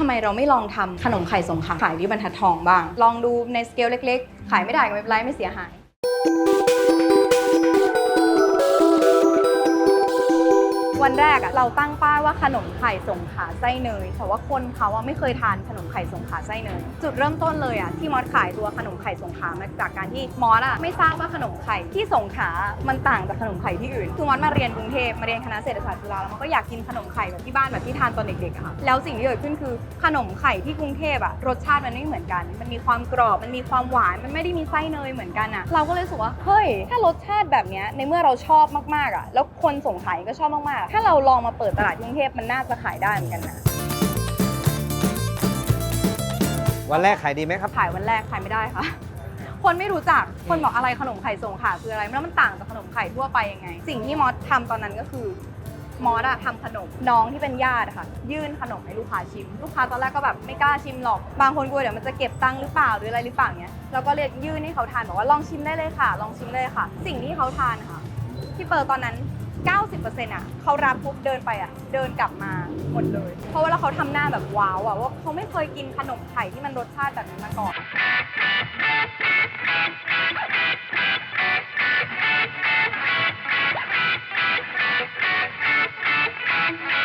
ทำไมเราไม่ลองทำขนมไข่สงขาขายที่บรรทัดทองบ้าง ลองดูในสเกลเล็ก ๆ ขายไม่ได้ก็ไม่เป็นไรไม่เสียหาย วันแรกอะเราตั้งป้ายว่าขนมไข่สงขาไส้เนยแต่ว่าคนเขาอะไม่เคยทานขนมไข่สงขาไส้เนยจุดเริ่มต้นเลยอะที่มอสขายตัวขนมไข่สงขามาจากการที่มอสอะไม่ทราบว่าขนมไข่ที่สงขามันต่างจากขนมไข่ที่อื่นคือมอสมาเรียนกรุงเทพมาเรียนคณะเศรษฐศาสตร์จุฬาแล้วมันก็อยากกินขนมไข่แบบที่บ้านแบบที่ทานตอนเด็กๆอะค่ะแล้วสิ่งที่เกิดขึ้นคือขนมไข่ที่กรุงเทพอะรสชาติมันไม่เหมือนกัน มันมีความกรอบมันมีความหวานมันไม่ได้มีไส้เนยเหมือนกันอะเราก็เลยรู้สึกว่าเฮ้ยถ้ารสชาติแบบเนี้ยในเมื่อเราชอบมากๆอะแล้วคนสงขลาก็ชอบมากๆถ้าเราลองมาเปิดตลาดที่กรุงเทพมันน่าจะขายได้เหมือนกันนะวันแรกขายดีไหมครับ ขายวันแรกขายไม่ได้ค่ะ คนไม่รู้จัก คนบอกอะไรขนมไข่ส่งขาคืออะไรแล้วมันต่างจากขนมไข่ทั่วไปยังไง สิ่งที่มอสทำตอนนั้นก็คือมอสอะทำขนมน้องที่เป็นญาติอะค่ะ ยื่นขนมให้ลูกค้าชิม ลูกค้าตอนแรกก็แบบไม่กล้าชิมหรอก บางคนกลัวเดี๋ยวมันจะเก็บตังค์หรือเปล่าหรืออะไรหรือเปล่าเนี้ยเราก็เรียกยื่นให้เขาทานบอกว่าลองชิมได้เลยค่ะ ลองชิมได้เลยค่ะ สิ่งที่เขาทานค่ะที่เปิดตอนนั้น 90%อะเขารับปุ๊บเดินไปอะ เดินกลับมาหมดเลย เพราะว่าเราเขาทำหน้าแบบว้าวอะว่าเขาไม่เคยกินขนมไข่ที่มันรสชาติแบบนี้มาก่อน